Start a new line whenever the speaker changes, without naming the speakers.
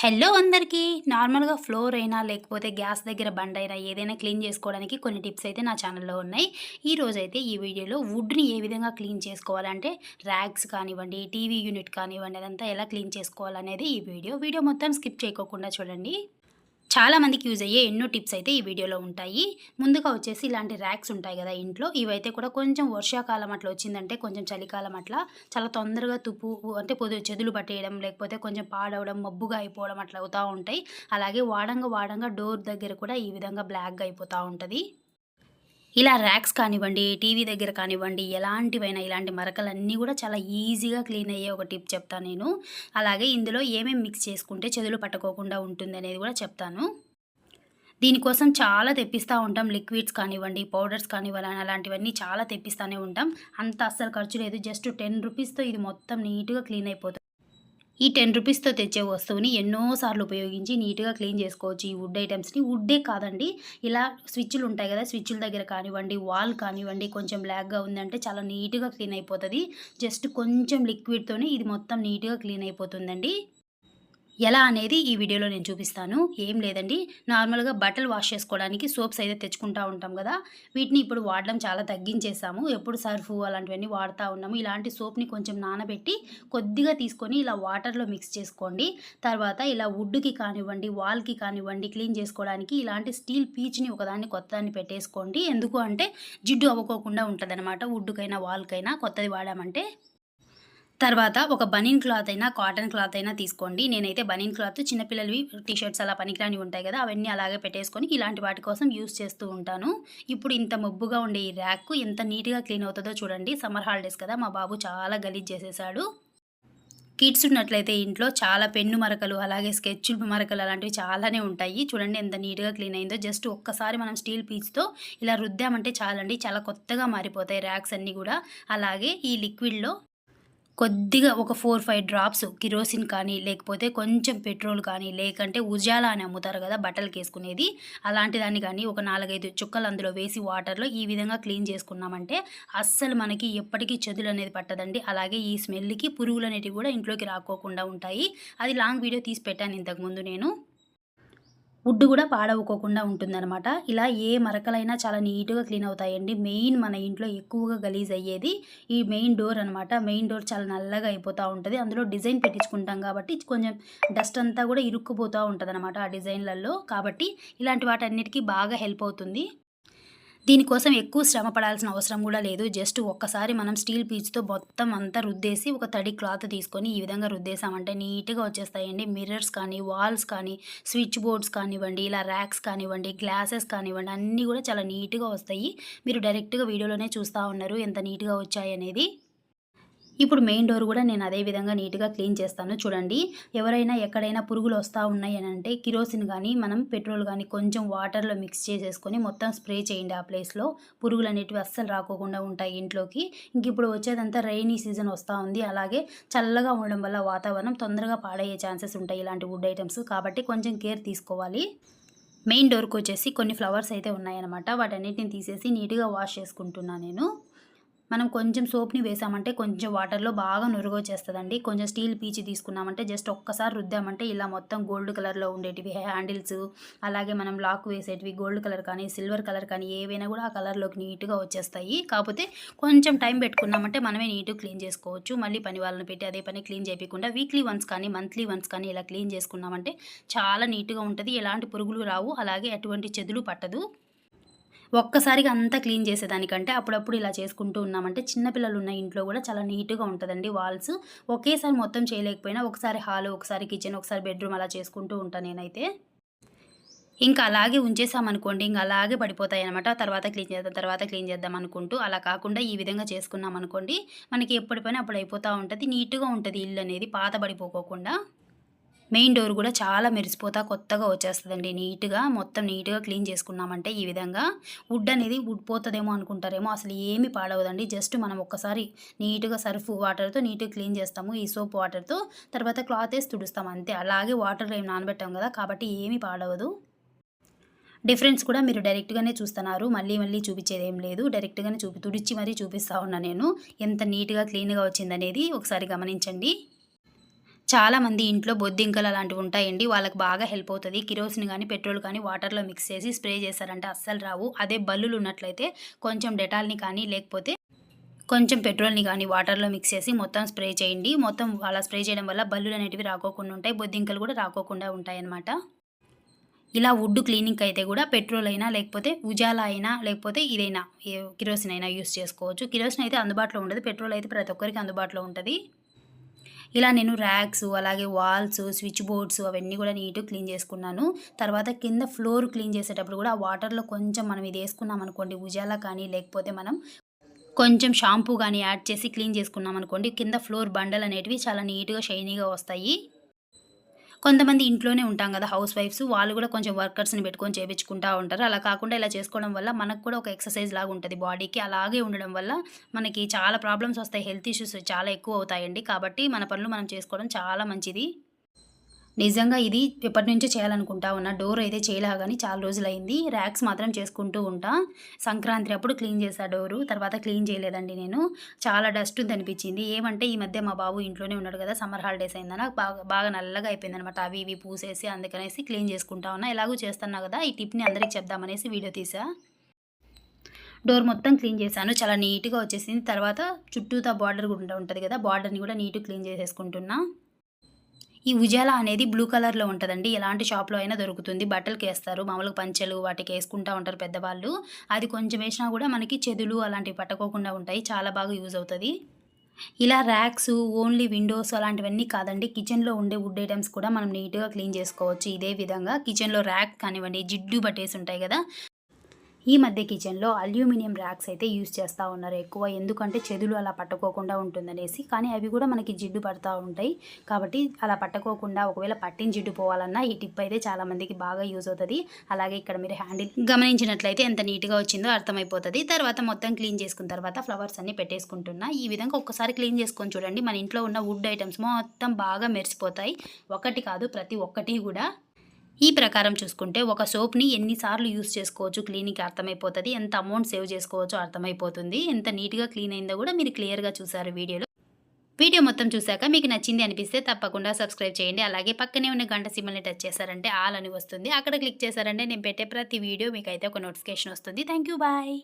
Hello అందరికీ. నార్మల్గా floor అయినా లేకపోతే గ్యాస్ దగ్గర బండ్ అయినా ఏదైనా క్లీన్ చేసుకోవడానికి కొన్ని టిప్స్ అయితే నా ఛానల్లో ఉన్నాయి. ఈ రోజైతే ఈ వీడియోలో వుడ్ని ఏ విధంగా క్లీన్ చేసుకోవాలంటే ర్యాక్స్ కానివ్వండి టీవీ యూనిట్ కానివ్వండి అదంతా ఎలా క్లీన్ చేసుకోవాలనేది ఈ వీడియో. వీడియో మొత్తం స్కిప్ చేయకోకుండా చూడండి. చాలా మందికి యూజ్ అయ్యే ఎన్నో టిప్స్ అయితే ఈ వీడియోలో ఉంటాయి. ముందుగా వచ్చేసి ఇలాంటి ర్యాక్స్ ఉంటాయి కదా ఇంట్లో. ఇవైతే కూడా కొంచెం వర్షాకాలం అట్లా వచ్చిందంటే కొంచెం చలికాలం అట్లా చాలా తొందరగా తుప్పు అంటే పొద్దు చెదులు పట్టేయడం లేకపోతే కొంచెం పాడవడం మబ్బుగా అయిపోవడం అట్లా అవుతూ ఉంటాయి. అలాగే వాడంగా వాడంగా డోర్ దగ్గర కూడా ఈ విధంగా బ్లాక్గా అయిపోతూ ఉంటుంది. ఇలా ర్యాక్స్ కానివ్వండి టీవీ దగ్గర కానివ్వండి ఎలాంటివైనా ఇలాంటి మరకలన్నీ కూడా చాలా ఈజీగా క్లీన్ అయ్యే ఒక టిప్ చెప్తాను నేను. అలాగే ఇందులో ఏమేమి మిక్స్ చేసుకుంటే చెదులు పట్టుకోకుండా ఉంటుంది అనేది కూడా చెప్తాను. దీనికోసం చాలా తెప్పిస్తూ ఉంటాం. లిక్విడ్స్ కానివ్వండి పౌడర్స్ కానివ్వాలని అలాంటివన్నీ చాలా తెప్పిస్తూనే ఉంటాం. అంత అస్సలు ఖర్చు లేదు. జస్ట్ టెన్ రూపీస్తో ఇది మొత్తం నీట్గా క్లీన్ అయిపోతుంది ఈ టెన్ రూపీస్తో తెచ్చే వస్తువుని ఎన్నోసార్లు ఉపయోగించి నీట్గా క్లీన్ చేసుకోవచ్చు ఈ వుడ్ ఐటమ్స్ని. వుడ్డే కాదండి ఇలా స్విచ్లు ఉంటాయి కదా స్విచ్ల దగ్గర కానివ్వండి వాల్ కానివ్వండి కొంచెం బ్లాక్గా ఉందంటే చాలా నీట్గా క్లీన్ అయిపోతుంది. జస్ట్ కొంచెం లిక్విడ్తోనే ఇది మొత్తం నీట్గా క్లీన్ అయిపోతుందండి. ఎలా అనేది ఈ వీడియోలో నేను చూపిస్తాను. ఏం లేదండి. నార్మల్గా బట్టలు వాష్ చేసుకోవడానికి సోప్స్ అయితే తెచ్చుకుంటూ ఉంటాం కదా. వీటిని ఇప్పుడు వాడడం చాలా తగ్గించేసాము ఎప్పుడు సర్ఫ్ అలాంటివన్నీ వాడుతూ ఉన్నాము. ఇలాంటి సోప్ని కొంచెం నానబెట్టి కొద్దిగా తీసుకొని ఇలా వాటర్లో మిక్స్ చేసుకోండి. తర్వాత ఇలా వుడ్కి కానివ్వండి వాల్కి కానివ్వండి క్లీన్ చేసుకోవడానికి ఇలాంటి స్టీల్ పీచ్ని ఒకదాన్ని కొత్తదాన్ని పెట్టేసుకోండి. ఎందుకు అంటే జిడ్డు అవ్వకోకుండా ఉంటుందనమాట వుడ్కైనా వాల్కైనా కొత్తది వాడామంటే. తర్వాత ఒక బనీన్ క్లాత్ అయినా కాటన్ క్లాత్ అయినా తీసుకోండి. నేనైతే బనీన్ క్లాత్ చిన్నపిల్లలవి టీషర్ట్స్ అలా పనికిరాని ఉంటాయి కదా అవన్నీ అలాగే పెట్టేసుకొని ఇలాంటి వాటి కోసం యూస్ చేస్తూ ఉంటాను. ఇప్పుడు ఇంత మబ్బుగా ఉండే ఈ ర్యాక్ ఎంత నీట్గా క్లీన్ అవుతుందో చూడండి. సమ్మర్ హాలిడేస్ కదా మా బాబు చాలా గలీజ్ చేసేసాడు. కిడ్స్ ఉన్నట్లయితే ఇంట్లో చాలా పెన్ను మరకలు అలాగే స్కెచ్ మరకలు అలాంటివి చాలానే ఉంటాయి. చూడండి ఎంత నీట్గా క్లీన్ అయిందో. జస్ట్ ఒక్కసారి మనం స్టీల్ పీచ్తో ఇలా రుద్దామంటే చాలండి. చాలా కొత్తగా మారిపోతాయి ర్యాక్స్ అన్నీ కూడా. అలాగే ఈ లిక్విడ్లో కొద్దిగా ఒక ఫోర్ ఫైవ్ డ్రాప్స్ కిరోసిన్ కానీ లేకపోతే కొంచెం పెట్రోల్ కానీ లేకంటే ఉజాలా అని అమ్ముతారు కదా బట్టలకి వేసుకునేది. అలాంటి దాన్ని కానీ ఒక నాలుగైదు చుక్కలు అందులో వేసి వాటర్లో ఈ విధంగా క్లీన్ చేసుకున్నామంటే అస్సలు మనకి ఎప్పటికీ చెదులు అనేది పట్టదండి. అలాగే ఈ స్మెల్కి పురుగులు అనేటివి కూడా ఇంట్లోకి రాకోకుండా ఉంటాయి. అది లాంగ్ వీడియో తీసి పెట్టాను ఇంతకుముందు నేను. వుడ్ కూడా పాడవుకోకుండా ఉంటుందన్నమాట. ఇలా ఏ మరకలైనా చాలా నీట్గా క్లీన్ అవుతాయండి. మెయిన్ మన ఇంట్లో ఎక్కువగా గలీజ్ అయ్యేది ఈ మెయిన్ డోర్ అనమాట మెయిన్ డోర్ చాలా నల్లగా అయిపోతూ ఉంటుంది. అందులో డిజైన్ పెట్టించుకుంటాం కాబట్టి కొంచెం డస్ట్ అంతా కూడా ఇరుక్కుపోతూ ఉంటుంది ఆ డిజైన్లలో. కాబట్టి ఇలాంటి వాటన్నిటికీ బాగా హెల్ప్ అవుతుంది. దీనికోసం ఎక్కువ శ్రమ పడాల్సిన అవసరం కూడా లేదు. జస్ట్ ఒక్కసారి మనం స్టీల్ పీచ్తో మొత్తం అంతా రుద్దేసి ఒక తడి క్లాత్ తీసుకొని ఈ విధంగా రుద్దేసామంటే నీట్గా వచ్చేస్తాయండి. మిర్రర్స్ కానీ వాల్స్ కానీ స్విచ్ బోర్డ్స్ కానివ్వండి ఇలా ర్యాక్స్ కానివ్వండి గ్లాసెస్ కానివ్వండి అన్నీ కూడా చాలా నీట్గా వస్తాయి. మీరు డైరెక్ట్గా వీడియోలోనే చూస్తూ ఉన్నారు ఎంత నీట్గా వచ్చాయి అనేది ఇప్పుడు మెయిన్ డోర్ కూడా నేను అదే విధంగా నీట్గా క్లీన్ చేస్తాను. చూడండి ఎవరైనా ఎక్కడైనా పురుగులు వస్తూ ఉన్నాయి అని అంటే కిరోసిన్ కానీ మనం పెట్రోల్ కానీ కొంచెం వాటర్లో మిక్స్ చేసేసుకొని మొత్తం స్ప్రే చేయండి ఆ ప్లేస్లో. పురుగులు అనేటివి అస్సలు రాకోకుండా ఉంటాయి ఇంట్లోకి. ఇంక ఇప్పుడు వచ్చేదంతా రైనీ సీజన్ వస్తూ ఉంది. అలాగే చల్లగా ఉండడం వల్ల వాతావరణం తొందరగా పాడయ్యే ఛాన్సెస్ ఉంటాయి ఇలాంటి వుడ్ ఐటమ్స్. కాబట్టి కొంచెం కేర్ తీసుకోవాలి. మెయిన్ డోర్కి వచ్చేసి కొన్ని ఫ్లవర్స్ అయితే ఉన్నాయన్నమాట. వాటన్నిటిని తీసేసి నీట్గా వాష్ చేసుకుంటున్నాను నేను. మనం కొంచెం సోప్ని వేసామంటే కొంచెం వాటర్లో బాగా నురుగొచ్చేస్తుందండి. కొంచెం స్టీల్ పీచి తీసుకున్నామంటే జస్ట్ ఒక్కసారి రుద్దామంటే ఇలా మొత్తం గోల్డ్ కలర్లో ఉండేటివి హ్యాండిల్స్ అలాగే మనం లాక్ వేసేటివి గోల్డ్ కలర్ కానీ సిల్వర్ కలర్ కానీ ఏవైనా కూడా ఆ కలర్లోకి నీట్గా వచ్చేస్తాయి. కాకపోతే కొంచెం టైం పెట్టుకున్నామంటే మనమే నీట్గా క్లీన్ చేసుకోవచ్చు. మళ్ళీ పని వాళ్ళని పెట్టి అదే పని క్లీన్ చేయకుండా వీక్లీ వన్స్ కానీ మంత్లీ వన్స్ కానీ ఇలా క్లీన్ చేసుకున్నామంటే చాలా నీట్గా ఉంటుంది. ఎలాంటి పురుగులు రావు. అలాగే ఎటువంటి చెదులు పట్టదు. ఒక్కసారిగా అంతా క్లీన్ చేసేదానికంటే అప్పుడప్పుడు ఇలా చేసుకుంటూ ఉన్నామంటే చిన్నపిల్లలు ఉన్న ఇంట్లో కూడా చాలా నీట్గా ఉంటుందండి వాల్స్. ఒకేసారి మొత్తం చేయలేకపోయినా ఒకసారి హాల్ ఒకసారి కిచెన్ ఒకసారి బెడ్రూమ్ అలా చేసుకుంటూ ఉంటాను నేనైతే. ఇంకా అలాగే ఉంచేసామనుకోండి ఇంకా అలాగే పడిపోతాయి అనమాట తర్వాత క్లీన్ చేద్దాం తర్వాత క్లీన్ చేద్దాం అనుకుంటూ అలా కాకుండా ఈ విధంగా చేసుకున్నాం అనుకోండి మనకి ఎప్పటి పని అప్పుడు అయిపోతూ ఉంటుంది నీట్గా ఉంటుంది ఇల్లు అనేది పాత పడిపోకోకుండా మెయిన్ డోర్ కూడా చాలా మెరిసిపోతా కొత్తగా వచ్చేస్తుందండి. నీట్గా మొత్తం నీట్గా క్లీన్ చేసుకున్నామంటే ఈ విధంగా వుడ్ అనేది వుడ్ పోతుందేమో అనుకుంటారేమో అసలు ఏమి పాడవదండి. జస్ట్ మనం ఒక్కసారి నీట్గా సర్ఫ్ వాటర్తో నీట్గా క్లీన్ చేస్తాము ఈ సోప్ వాటర్తో తర్వాత క్లాత్ వేసి తుడుస్తాం అంతే. అలాగే వాటర్ ఏం నానబెట్టాం కదా కాబట్టి ఏమి పాడవదు. డిఫరెన్స్ కూడా మీరు డైరెక్ట్గానే చూస్తున్నారు. మళ్ళీ మళ్ళీ చూపించేది ఏం లేదు. డైరెక్ట్గానే చూపి తుడిచి మరీ చూపిస్తా ఉన్నా నేను. ఎంత నీట్గా క్లీన్గా వచ్చిందనేది ఒకసారి గమనించండి. చాలామంది ఇంట్లో బొద్దింకలు అలాంటివి ఉంటాయండి. వాళ్ళకి బాగా హెల్ప్ అవుతుంది. కిరోసిన్ కానీ పెట్రోల్ కానీ వాటర్లో మిక్స్ చేసి స్ప్రే చేశారంటే అస్సలు రావు. అదే బల్లులు ఉన్నట్లయితే కొంచెం డెటాల్ని కానీ లేకపోతే కొంచెం పెట్రోల్ని కానీ వాటర్లో మిక్స్ చేసి మొత్తం స్ప్రే చేయండి. మొత్తం అలా స్ప్రే చేయడం వల్ల బల్లులు అనేటివి రాకోకుండా ఉంటాయి. బొద్దింకలు కూడా రాకోకుండా ఉంటాయన్నమాట. ఇలా వుడ్ క్లీనింగ్ అయితే కూడా పెట్రోల్ అయినా లేకపోతే ఉజాలా అయినా లేకపోతే ఇదైనా కిరోసిన్ అయినా యూస్ చేసుకోవచ్చు. కిరోసిన్ అయితే అందుబాటులో ఉండదు. పెట్రోల్ అయితే ప్రతి ఒక్కరికి అందుబాటులో ఉంటుంది. ఇలా నేను ర్యాక్స్ అలాగే వాల్స్ స్విచ్ బోర్డ్స్ అవన్నీ కూడా నీట్గా క్లీన్ చేసుకున్నాను. తర్వాత కింద ఫ్లోర్ క్లీన్ చేసేటప్పుడు కూడా ఆ వాటర్లో కొంచెం మనం ఇది వేసుకున్నాం అనుకోండి ఉజాలా కానీ లేకపోతే మనం కొంచెం షాంపూ కానీ యాడ్ చేసి క్లీన్ చేసుకున్నాం అనుకోండి కింద ఫ్లోర్ బండలు అనేటివి చాలా నీట్గా షైనీగా వస్తాయి. కొంతమంది ఇంట్లోనే ఉంటాం కదా హౌస్ వైఫ్స్ వాళ్ళు కూడా కొంచెం వర్కర్స్ని పెట్టుకొని చేపించుకుంటూ ఉంటారు. అలా కాకుండా ఇలా చేసుకోవడం వల్ల మనకు కూడా ఒక ఎక్సర్సైజ్ లాగా ఉంటుంది బాడీకి. అలాగే ఉండడం వల్ల మనకి చాలా ప్రాబ్లమ్స్ వస్తాయి హెల్త్ ఇష్యూస్ చాలా ఎక్కువ అవుతాయండి. కాబట్టి మన పనులు మనం చేసుకోవడం చాలా మంచిది. నిజంగా ఇది ఎప్పటి నుంచో చేయాలనుకుంటా ఉన్నా. డోర్ అయితే చేయలే కానీ చాలా రోజులైంది. ర్యాక్స్ మాత్రం చేసుకుంటూ ఉంటా. సంక్రాంతి అప్పుడు క్లీన్ చేసా డోరు. తర్వాత క్లీన్ చేయలేదండి నేను. చాలా డస్ట్ ఉంది అనిపించింది. ఏమంటే ఈ మధ్య మా బాబు ఇంట్లోనే ఉన్నాడు కదా సమ్మర్ హాలిడేస్ అయిందన బాగా బాగా నల్లగా అయిపోయింది అనమాట అవి ఇవి పూసేసి అందుకనేసి క్లీన్ చేసుకుంటా ఉన్నా. ఎలాగూ చేస్తున్నా కదా ఈ టిప్ని అందరికి చెప్దామనేసి వీడియో తీసా డోర్ మొత్తం క్లీన్ చేశాను. చాలా నీట్గా వచ్చేసింది. తర్వాత చుట్టూతా బార్డర్ కూడా ఉంటుంది కదా బార్డర్ని కూడా నీట్గా క్లీన్ చేసేసుకుంటున్నా. ఈ ఉజాలా అనేది బ్లూ కలర్లో ఉంటుందండి. ఎలాంటి షాప్లో అయినా దొరుకుతుంది. బట్టలకి వేస్తారు. మామూలుగా పంచెలు వాటికి వేసుకుంటూ ఉంటారు పెద్దవాళ్ళు. అది కొంచెం వేసినా కూడా మనకి చెదులు అలాంటివి పట్టుకోకుండా ఉంటాయి. చాలా బాగా యూజ్ అవుతుంది. ఇలా ర్యాక్స్ ఓన్లీ విండోస్ అలాంటివన్నీ కాదండి. కిచెన్లో ఉండే వుడ్ ఐటమ్స్ కూడా మనం నీట్గా క్లీన్ చేసుకోవచ్చు. ఇదే విధంగా కిచెన్లో ర్యాక్ కానివ్వండి జిడ్డు పట్టేసి ఉంటాయి కదా. ఈ మధ్య కిచెన్లో అల్యూమినియం ర్యాక్స్ అయితే యూస్ చేస్తూ ఉన్నారు ఎక్కువ. ఎందుకంటే చెదులు అలా పట్టుకోకుండా ఉంటుందనేసి. కానీ అవి కూడా మనకి జిడ్డు పడుతూ ఉంటాయి. కాబట్టి అలా పట్టుకోకుండా ఒకవేళ పట్టిన జిడ్డు పోవాలన్నా ఈ టిప్ అయితే చాలా మందికి బాగా యూజ్ అవుతుంది. అలాగే ఇక్కడ మీరు హ్యాండిల్ గమనించినట్లయితే ఎంత నీట్గా వచ్చిందో అర్థమైపోతుంది. తర్వాత మొత్తం క్లీన్ చేసుకున్న తర్వాత ఫ్లవర్స్ అన్ని పెట్టేసుకుంటున్నా. ఈ విధంగా ఒక్కసారి క్లీన్ చేసుకొని చూడండి. మన ఇంట్లో ఉన్న వుడ్ ఐటమ్స్ మొత్తం బాగా మెరిసిపోతాయి. ఒకటి కాదు ప్రతి ఒక్కటి కూడా. ఈ ప్రకారం చూసుకుంటే ఒక సోప్ని ఎన్నిసార్లు యూస్ చేసుకోవచ్చు క్లీనింగ్కి అర్థమైపోతుంది. ఎంత అమౌంట్ సేవ్ చేసుకోవచ్చో అర్థమైపోతుంది. ఎంత నీట్గా క్లీన్ అయిందో కూడా మీరు క్లియర్గా చూసారు వీడియోలో. వీడియో మొత్తం చూశాక మీకు నచ్చింది అనిపిస్తే తప్పకుండా సబ్స్క్రైబ్ చేయండి. అలాగే పక్కనే ఉన్న గంట సిమ్మల్ని టచ్ చేశారంటే ఆల్ అని వస్తుంది. అక్కడ క్లిక్ చేశారంటే నేను పెట్టే ప్రతి వీడియో మీకు అయితే ఒక నోటిఫికేషన్ వస్తుంది. Thank you bye.